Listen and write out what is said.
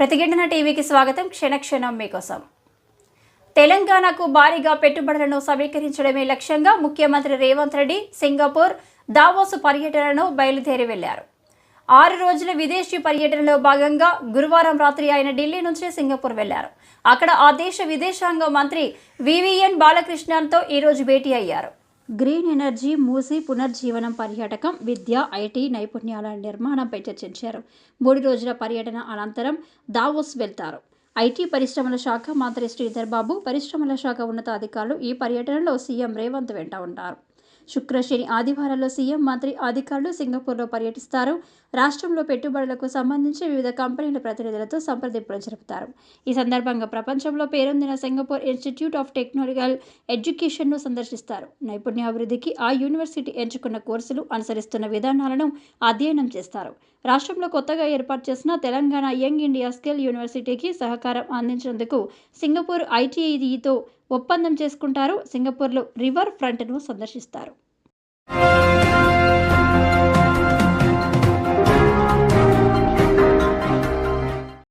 ప్రతిఘటన టీవీకి స్వాగతం. క్షణక్షణం మీకోసం. తెలంగాణకు భారీగా పెట్టుబడులను సమీకరించడమే లక్ష్యంగా ముఖ్యమంత్రి రేవంత్ రెడ్డి సింగపూర్ దావోసు పర్యటనను బయలుదేరి వెళ్ళారు. ఆరు రోజుల విదేశీ పర్యటనలో భాగంగా గురువారం రాత్రి ఆయన ఢిల్లీ నుంచి సింగపూర్ వెళ్ళారు. అక్కడ ఆ దేశ విదేశాంగ మంత్రి వివిఎన్ బాలకృష్ణన్తో ఈరోజు భేటీ అయ్యారు. గ్రీన్ ఎనర్జీ మూసి పునర్జీవనం పర్యాటకం విద్య ఐటీ నైపుణ్యాల నిర్మాణంపై చర్చించారు. మూడు రోజుల పర్యటన అనంతరం దావోస్ వెళ్తారు. ఐటీ పరిశ్రమల శాఖ మంత్రి శ్రీధర్ బాబు పరిశ్రమల శాఖ ఉన్నతాధికారులు ఈ పర్యటనలో సీఎం రేవంత్ వెంట ఉంటారు శుక్ర శని ఆదివారాల్లో సీఎం మంత్రి అధికారులు సింగపూర్లో పర్యటిస్తారు. రాష్ట్రంలో పెట్టుబడులకు సంబంధించి వివిధ కంపెనీల ప్రతినిధులతో సంప్రదింపులు జరుపుతారు. ఈ సందర్భంగా ప్రపంచంలో పేరొందిన సింగపూర్ ఇన్స్టిట్యూట్ ఆఫ్ టెక్నాలజికల్ ఎడ్యుకేషన్ను సందర్శిస్తారు. నైపుణ్యాభివృద్ధికి ఆ యూనివర్సిటీ ఎంచుకున్న కోర్సులు అనుసరిస్తున్న విధానాలను అధ్యయనం చేస్తారు. రాష్ట్రంలో కొత్తగా ఏర్పాటు చేసిన తెలంగాణ యంగ్ ఇండియా స్కిల్ యూనివర్సిటీకి సహకారం అందించేందుకు సింగపూర్ ఐటీఐతో ఒప్పందం చేసుకుంటారు. సింగపూర్లో రివర్ ఫ్రంట్ను సందర్శిస్తారు.